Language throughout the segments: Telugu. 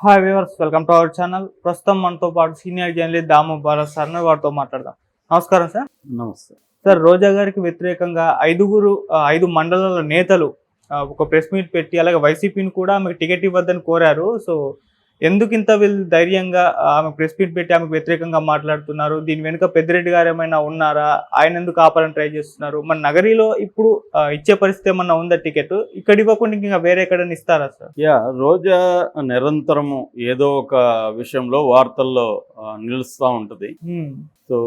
Hi viewers welcome to our channel ప్రస్తుతం మనతో పాటు senior journalist Damu Bharat sir వారితో మాట్లాడదాం. నమస్కారం సార్ నమస్తే. సార్ రోజా గారికి వ్యతిరేకంగా ఐదుగురు ఐదు మండలాల నేతలు ఒక ప్రెస్ మీట్ పెట్టి అలాగే వైసీపీని కూడా ఆమెకు టికెట్ ఇవ్వద్దని కోరారు. సో ఎందుకు ఇంత వీళ్ళు ధైర్యంగా ఆమె ప్రెస్ మీట్ పెట్టి ఆమెకు వ్యతిరేకంగా మాట్లాడుతున్నారు? దీని వెనుక పెద్దిరెడ్డి గారు ఏమైనా ఉన్నారా? ఆయన ఎందుకు ఆపాలని ట్రై చేస్తున్నారు? మన నగరిలో ఇప్పుడు ఇచ్చే పరిస్థితి ఏమన్నా ఉందా టికెట్? ఇక్కడ ఇవ్వకుండా ఇంకా వేరే ఎక్కడైనా ఇస్తారా సార్ యా రోజా నిరంతరము ఏదో ఒక విషయంలో వార్తల్లో నిలుస్తూ ఉంటుంది. సో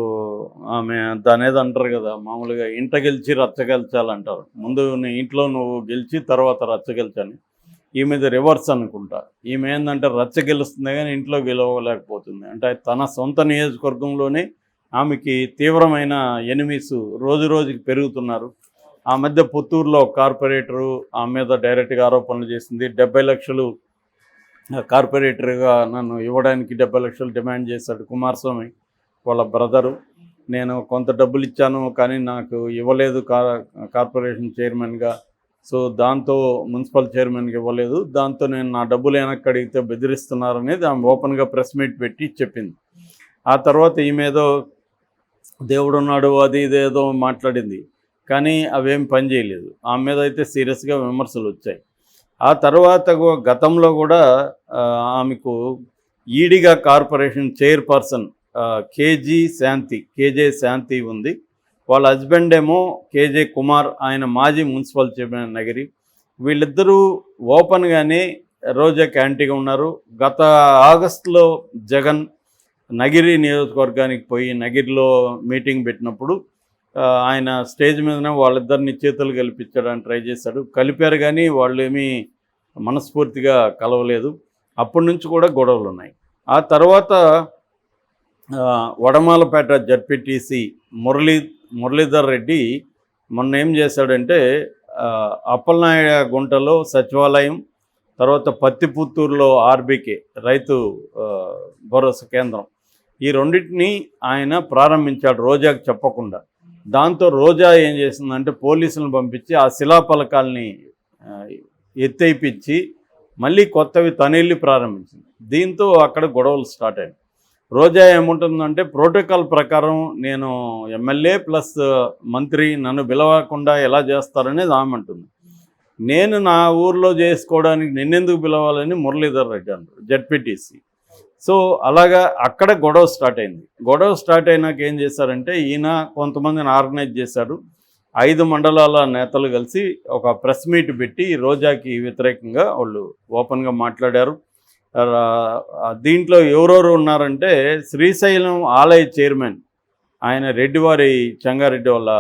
ఆమె దానేది అంటారు కదా మామూలుగా ఇంట గెలిచి రచ్చ గెలిచాలంటారు. ముందు నీ ఇంట్లో నువ్వు గెలిచి తర్వాత రచ్చ గెలిచని. ఈమెది రివర్స్ అనుకుంటా. ఈమె ఏంటంటే రచ్చ గెలుస్తుంది కానీ ఇంట్లో గెలవలేకపోతుంది. అంటే తన సొంత నియోజకవర్గంలోనే ఆమెకి తీవ్రమైన ఎనిమీస్ రోజు రోజుకి పెరుగుతున్నారు. ఆ మధ్య పుత్తూరులో కార్పొరేటరు ఆమె మీద డైరెక్ట్గా ఆరోపణలు చేసింది. డెబ్బై లక్షలు కార్పొరేటర్గా నన్ను ఇవ్వడానికి డెబ్బై లక్షలు డిమాండ్ చేశాడు కుమారస్వామి వాళ్ళ బ్రదరు. నేను కొంత డబ్బులు ఇచ్చాను కానీ నాకు ఇవ్వలేదు కార్పొరేషన్ చైర్మన్గా. సో దాంతో మున్సిపల్ చైర్మన్కి ఇవ్వలేదు. దాంతో నేను నా డబ్బులు వెనక్కి అడిగితే బెదిరిస్తున్నారనేది ఆమె ఓపెన్గా ప్రెస్ మీట్ పెట్టి చెప్పింది. ఆ తర్వాత ఈమెదో దేవుడు ఉన్నాడు అది ఇదేదో మాట్లాడింది. కానీ అవేం పని చేయలేదు. ఆమె మీద అయితే సీరియస్గా విమర్శలు వచ్చాయి. ఆ తర్వాత గతంలో కూడా ఆమెకు Ediga corporation chairperson KG Shanti KJ Shanti ఉంది. వాళ్ళ హస్బెండ్ ఏమో కేజే కుమార్ ఆయన మాజీ మున్సిపల్ చైర్మన్ నగిరి. వీళ్ళిద్దరూ ఓపెన్గానే రోజా క్యాంటీగా ఉన్నారు. గత ఆగస్టులో జగన్ నగిరి నియోజకవర్గానికి పోయి నగిరిలో మీటింగ్ పెట్టినప్పుడు ఆయన స్టేజ్ మీదనే వాళ్ళిద్దరిని చేతులు కలిపించడానికి ట్రై చేశాడు. కలిపారు కానీ వాళ్ళు ఏమీ మనస్ఫూర్తిగా కలవలేదు. అప్పటి నుంచి కూడా గొడవలు ఉన్నాయి. ఆ తర్వాత వడమాలపేట జడ్పీటీసీ మురళీ మురళీధర్ రెడ్డి మొన్న ఏం చేశాడంటే అప్పలనాయ గుంటలో సచివాలయం తర్వాత పత్తిపుత్తూరులో ఆర్బీకే రైతు భరోసా కేంద్రం. ఈ రెండింటిని ఆయన ప్రారంభించాడు రోజాకు చెప్పకుండా. దాంతో రోజా ఏం చేసిందంటే పోలీసులను పంపించి ఆ శిలాఫలకాల్ని ఆ, ఎత్తేపించి మళ్ళీ కొత్తవి తనెళ్ళి ప్రారంభించింది. దీంతో అక్కడ గొడవలు స్టార్ట్ అయ్యాయి రోజా ఏముంటుందంటే ప్రోటోకాల్ ప్రకారం నేను ఎమ్మెల్యే ప్లస్ మంత్రి నన్ను పిలవకుండా ఎలా చేస్తారనేది ఆమె అంటుంది. నేను నా ఊర్లో చేసుకోవడానికి నిన్నెందుకు పిలవాలని మురళీధర్ రెడ్డి అంటారు జడ్పీటీసీ. సో అలాగా అక్కడ గొడవ స్టార్ట్ అయింది. గొడవ స్టార్ట్ అయినాక ఏం చేశారంటే ఈయన కొంతమందిని ఆర్గనైజ్ చేశాడు. ఐదు మండలాల నేతలు కలిసి ఒక ప్రెస్ మీట్ పెట్టి రోజాకి వ్యతిరేకంగా వాళ్ళు ఓపెన్గా మాట్లాడారు. దీంట్లో ఎవరెవరు ఉన్నారంటే శ్రీశైలం ఆలయ చైర్మన్ ఆయన రెడ్డివారి చెంగారెడ్డి వాళ్ళ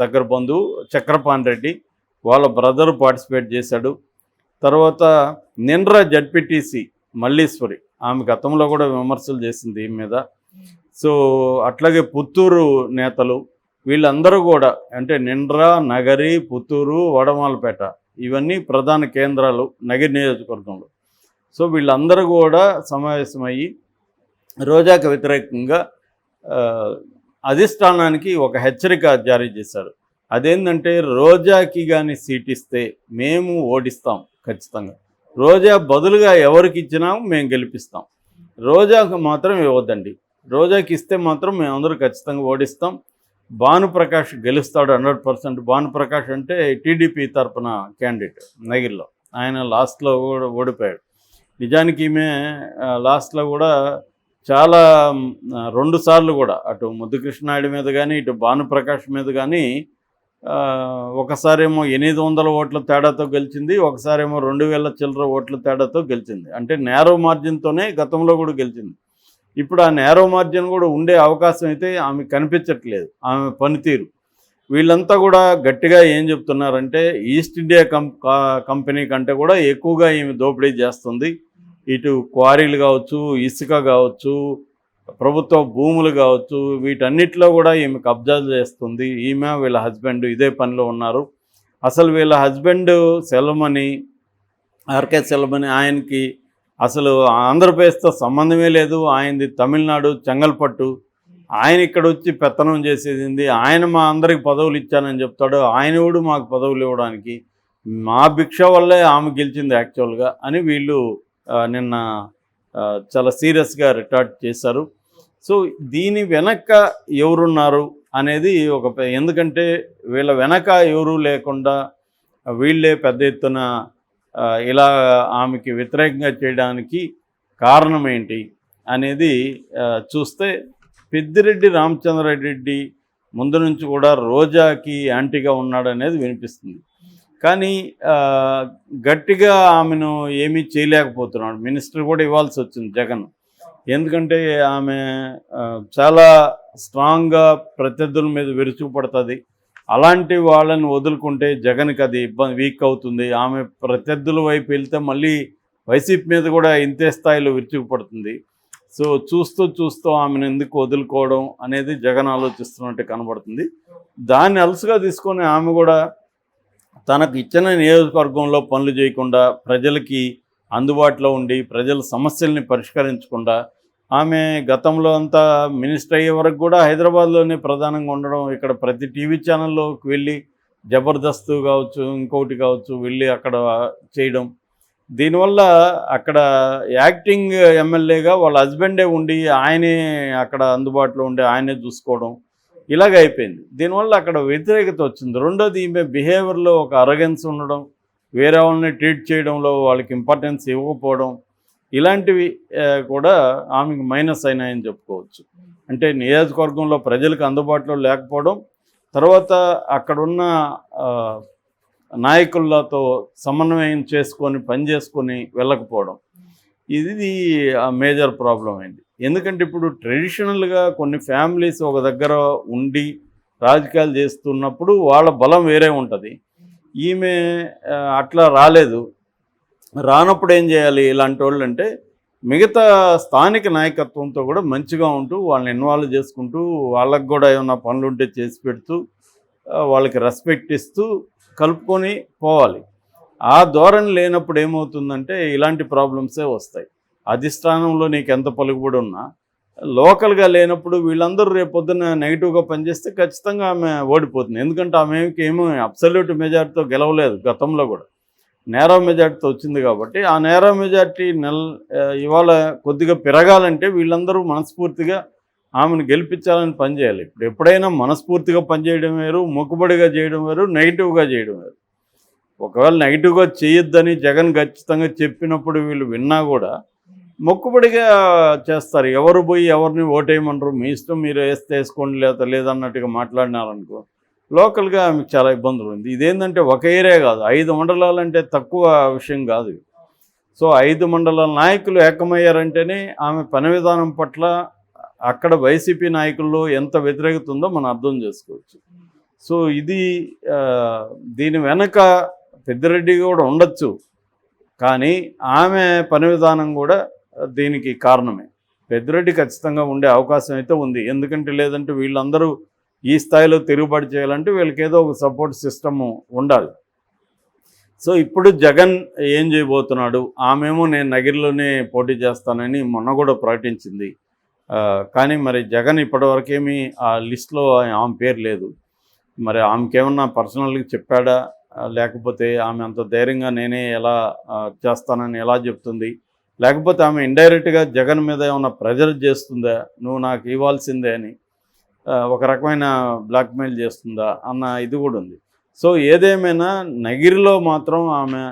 దగ్గర బంధువు చక్రపాణి రెడ్డి వాళ్ళ బ్రదర్ పార్టిసిపేట్ చేశాడు. తర్వాత నిండ్ర జడ్పిటిసి మల్లీశ్వరి ఆమె గతంలో కూడా విమర్శలు చేసింది దీని మీద. సో అట్లాగే పుత్తూరు నేతలు వీళ్ళందరూ కూడా అంటే నిండ్ర నగరి పుత్తూరు వడమాలపేట ఇవన్నీ ప్రధాన కేంద్రాలు నగరి నియోజకవర్గంలో. సో వీళ్ళందరూ కూడా సమావేశమయ్యి రోజాకు వ్యతిరేకంగా అధిష్టానానికి ఒక హెచ్చరిక జారీ చేశారు. అదేంటంటే రోజాకి కానీ సీట్ ఇస్తే మేము ఓడిస్తాం ఖచ్చితంగా. రోజా బదులుగా ఎవరికి ఇచ్చినా మేము గెలిపిస్తాం. రోజాకు మాత్రం ఇవ్వద్దండి. రోజాకి ఇస్తే మాత్రం మేమందరూ ఖచ్చితంగా ఓడిస్తాం. భానుప్రకాష్ గెలుస్తాడు హండ్రెడ్ పర్సెంట్. భానుప్రకాష్ అంటే టీడీపీ తరపున క్యాండిడేట్ నగిరిలో ఆయన లాస్ట్లో కూడా ఓడిపోయాడు. నిజానికి ఈమె లాస్ట్లో కూడా చాలా రెండు సార్లు కూడా అటు ముద్దుకృష్ణనాయుడు మీద కానీ ఇటు భానుప్రకాష్ మీద కానీ ఒకసారేమో ఎనిమిది వందల ఓట్ల తేడాతో గెలిచింది ఒకసారేమో రెండు వేల చిల్లర ఓట్ల తేడాతో గెలిచింది. అంటే నేరో మార్జిన్తోనే గతంలో కూడా గెలిచింది. ఇప్పుడు ఆ నేరో మార్జిన్ కూడా ఉండే అవకాశం అయితే ఆమె కనిపించట్లేదు ఆమె పనితీరు. వీళ్ళంతా కూడా గట్టిగా ఏం చెప్తున్నారంటే ఈస్ట్ ఇండియా కంపెనీ కంటే కూడా ఎక్కువగా ఈమె దోపిడీ చేస్తుంది. ఇటు క్వారీలు కావచ్చు ఇసుక కావచ్చు ప్రభుత్వ భూములు కావచ్చు వీటన్నిటిలో కూడా ఈమె కబ్జాలు చేస్తుంది. ఈమె వీళ్ళ హస్బెండ్ ఇదే పనిలో ఉన్నారు. అసలు వీళ్ళ హస్బెండ్ సెలమని ఆర్కే సెలమని ఆయనకి అసలు ఆంధ్రప్రదేశ్తో సంబంధమే లేదు. ఆయనది తమిళనాడు చెంగల్పట్టు. ఆయన ఇక్కడ వచ్చి పెత్తనం చేసేది ఆయన మా అందరికి పదవులు ఇచ్చానని చెప్తాడు. ఆయన కూడా మాకు పదవులు ఇవ్వడానికి. మా భిక్ష వల్లే ఆమె గెలిచింది యాక్చువల్గా అని వీళ్ళు నిన్న చాలా సీరియస్గా రిటార్ట్ చేశారు. సో దీని వెనక ఎవరున్నారు అనేది ఒక ఎందుకంటే వీళ్ళ వెనక ఎవరు లేకుండా వీళ్ళే పెద్ద ఎత్తున ఇలా ఆమెకి వ్యతిరేకంగా చేయడానికి కారణం ఏంటి అనేది చూస్తే పెద్దిరెడ్డి రామచంద్రారెడ్డి ముందు నుంచి కూడా రోజాకి యాంటీగా ఉన్నాడనేది వినిపిస్తుంది. కానీ గట్టిగా ఆమెను ఏమీ చేయలేకపోతున్నాడు. మినిస్టర్ కూడా ఇవ్వాల్సి వచ్చింది జగన్. ఎందుకంటే ఆమె చాలా స్ట్రాంగ్గా ప్రత్యర్థుల మీద విరుచుకుపడుతుంది. అలాంటి వాళ్ళని వదులుకుంటే జగన్కి అది ఇబ్బంది వీక్ అవుతుంది. ఆమె ప్రత్యర్థుల వైపు వెళ్తే మళ్ళీ వైసీపీ మీద కూడా ఇంతే స్థాయిలో విరుచుకుపడుతుంది. సో చూస్తూ చూస్తూ ఆమెను ఎందుకు వదులుకోవడం అనేది జగన్ ఆలోచిస్తున్నట్టు కనబడుతుంది. దాన్ని అలసుగా తీసుకొని ఆమె కూడా తనకు ఇచ్చిన నియోజకవర్గంలో పనులు చేయకుండా ప్రజలకి అందుబాటులో ఉండి ప్రజల సమస్యల్ని పరిష్కరించకుండా ఆమె గతంలో అంతా మినిస్టర్ అయ్యే వరకు కూడా హైదరాబాద్లోనే ప్రధానంగా ఉండడం ఇక్కడ ప్రతి టీవీ ఛానల్లోకి వెళ్ళి జబర్దస్త్ కావచ్చు ఇంకొకటి కావచ్చు వెళ్ళి అక్కడ చేయడం. దీనివల్ల అక్కడ యాక్టింగ్ ఎమ్మెల్యేగా వాళ్ళ హస్బెండే ఉండి ఆయనే అక్కడ అందుబాటులో ఉండి ఆయనే చూసుకోవడం. ఇలాగ అయిపోయింది. దీనివల్ల అక్కడ వ్యతిరేకత వచ్చింది. రెండోది ఈమె బిహేవియర్లో ఒక అరగెన్స్ ఉండడం వేరే వాళ్ళని ట్రీట్ చేయడంలో వాళ్ళకి ఇంపార్టెన్స్ ఇవ్వకపోవడం ఇలాంటివి కూడా ఆమెకు మైనస్ అయినాయని చెప్పుకోవచ్చు. అంటే నియోజకవర్గంలో ప్రజలకు అందుబాటులో లేకపోవడం తర్వాత అక్కడున్న నాయకులతో సమన్వయం చేసుకొని పని చేసుకొని వెళ్ళకపోవడం. ఇది మేజర్ ప్రాబ్లం అయింది. ఎందుకంటే ఇప్పుడు ట్రెడిషనల్గా కొన్ని ఫ్యామిలీస్ ఒక దగ్గర ఉండి రాజకీయాలు చేస్తున్నప్పుడు వాళ్ళ బలం వేరే ఉంటుంది. ఈమె అట్లా రాలేదు. రానప్పుడు ఏం చేయాలి ఇలాంటి వాళ్ళు అంటే మిగతా స్థానిక నాయకత్వంతో కూడా మంచిగా ఉంటూ వాళ్ళని ఇన్వాల్వ్ చేసుకుంటూ వాళ్ళకు కూడా ఏమైనా పనులు ఉంటే చేసి పెడుతూ వాళ్ళకి రెస్పెక్ట్ ఇస్తూ కలుపుకొని పోవాలి. ఆ ధోరణి లేనప్పుడు ఏమవుతుందంటే ఇలాంటి ప్రాబ్లమ్సే వస్తాయి. అధిష్టానంలో నీకు ఎంత పలుకుబడి ఉన్నా లోకల్గా లేనప్పుడు వీళ్ళందరూ రేపు పొద్దున్న నెగిటివ్గా పనిచేస్తే ఖచ్చితంగా ఆమె ఓడిపోతుంది. ఎందుకంటే ఆమెకి ఏమో అబ్సల్యూట్ మెజార్టీతో గెలవలేదు గతంలో కూడా. నేరో మెజార్టీతో వచ్చింది కాబట్టి ఆ నేరో మెజార్టీ నెల ఇవాళ కొద్దిగా పెరగాలంటే వీళ్ళందరూ మనస్ఫూర్తిగా ఆమెను గెలిపించాలని పనిచేయాలి ఇప్పుడు ఎప్పుడైనా మనస్ఫూర్తిగా పనిచేయడం వేరు మొక్కుబడిగా చేయడం వేరు నెగిటివ్గా చేయడం వేరు. ఒకవేళ నెగిటివ్గా చేయొద్దని జగన్ ఖచ్చితంగా చెప్పినప్పుడు వీళ్ళు విన్నా కూడా మొక్కుబడిగా చేస్తారు. ఎవరు పోయి ఎవరిని ఓటేయమంటారు? మీ ఇష్టం మీరు వేస్తే వేసుకోండి లేదా లేదన్నట్టుగా మాట్లాడినారనుకో లోకల్గా ఆమెకు చాలా ఇబ్బందులు ఉంది. ఇదేంటంటే ఒక ఏరియా కాదు. ఐదు మండలాలంటే తక్కువ విషయం కాదు సో ఐదు మండలాల నాయకులు ఏకమయ్యారంటేనే ఆమె పని విధానం పట్ల అక్కడ వైసీపీ నాయకుల్లో ఎంత వ్యతిరేకత ఉందో మనం అర్థం చేసుకోవచ్చు. సో ఇది దీని వెనక పెద్దిరెడ్డి కూడా ఉండొచ్చు. కానీ ఆమె పని విధానం కూడా దీనికి కారణమే. పెద్దిరెడ్డి ఖచ్చితంగా ఉండే అవకాశం అయితే ఉంది. ఎందుకంటే లేదంటే వీళ్ళందరూ ఈ స్థాయిలో తిరుగుబాటు చేయాలంటే వీళ్ళకి ఏదో ఒక సపోర్ట్ సిస్టమ్ ఉండాలి. సో ఇప్పుడు జగన్ ఏం చేయబోతున్నాడు? ఆమెమో నేను నగిరిలోనే పోటీ చేస్తానని మొన్న కూడా ప్రకటించింది. కానీ మరి జగన్ ఇప్పటివరకేమీ ఆ లిస్ట్లో ఆమె పేరు లేదు. మరి ఆమెకేమన్నా పర్సనల్గా చెప్పాడా? లేకపోతే ఆమె అంత ధైర్యంగా నేనే ఎలా చేస్తానని ఎలా చెప్తుంది? లేకపోతే ఆమె ఇండైరెక్ట్గా జగన్ మీద ఏమైనా ప్రెజర్ చేస్తుందా? నువ్వు నాకు ఇవ్వాల్సిందే అని ఒక రకమైన బ్లాక్మెయిల్ చేస్తుందా అన్న ఇది కూడా ఉంది. సో ఏదేమైనా నగిరిలో మాత్రం ఆమె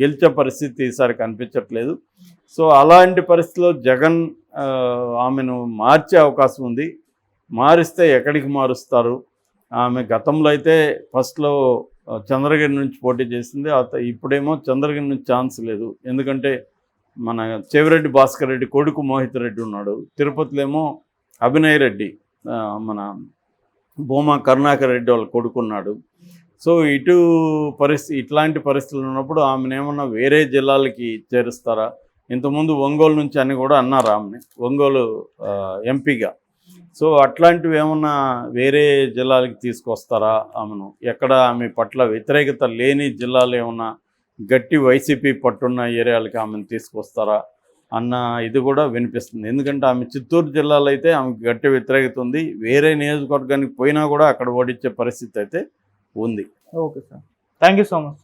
గెలిచే పరిస్థితి ఈసారి కనిపించట్లేదు. సో అలాంటి పరిస్థితిలో జగన్ ఆమెను మార్చే అవకాశం ఉంది. మారిస్తే ఎక్కడికి మారుస్తారు? ఆమె గతంలో అయితే ఫస్ట్లో చంద్రగిరి నుంచి పోటీ చేసింది. ఇప్పుడేమో చంద్రగిరి నుంచి ఛాన్స్ లేదు. ఎందుకంటే మన చెవిరెడ్డి భాస్కర్ రెడ్డి కొడుకు మోహిత్ రెడ్డి ఉన్నాడు. తిరుపతిలో ఏమో అభినయ్ రెడ్డి మన భూమా కరుణాకర్ రెడ్డి వాళ్ళ కొడుకున్నాడు సో ఇటు పరిస్థితి ఇట్లాంటి పరిస్థితులు ఉన్నప్పుడు ఆమెను ఏమన్నా వేరే జిల్లాలకి చేరుస్తారా? ఇంతకుముందు ఒంగోలు నుంచి అని కూడా అన్నారు ఆమెని ఒంగోలు ఎంపీగా. సో అట్లాంటివి ఏమన్నా వేరే జిల్లాలకి తీసుకొస్తారా ఆమెను? ఎక్కడ ఆమె పట్ల వ్యతిరేకత లేని జిల్లాలు ఏమన్నా గట్టి వైసీపీ పట్టున్న ఏరియాలకి ఆమెను తీసుకొస్తారా అన్న ఇది కూడా వినిపిస్తుంది. ఎందుకంటే ఆమె చిత్తూరు జిల్లాలో అయితే ఆమెకు గట్టి వ్యతిరేకత ఉంది. వేరే నియోజకవర్గానికి పోయినా కూడా అక్కడ ఓడించే పరిస్థితి అయితే ఉంది. Okay sir. Thank you so much.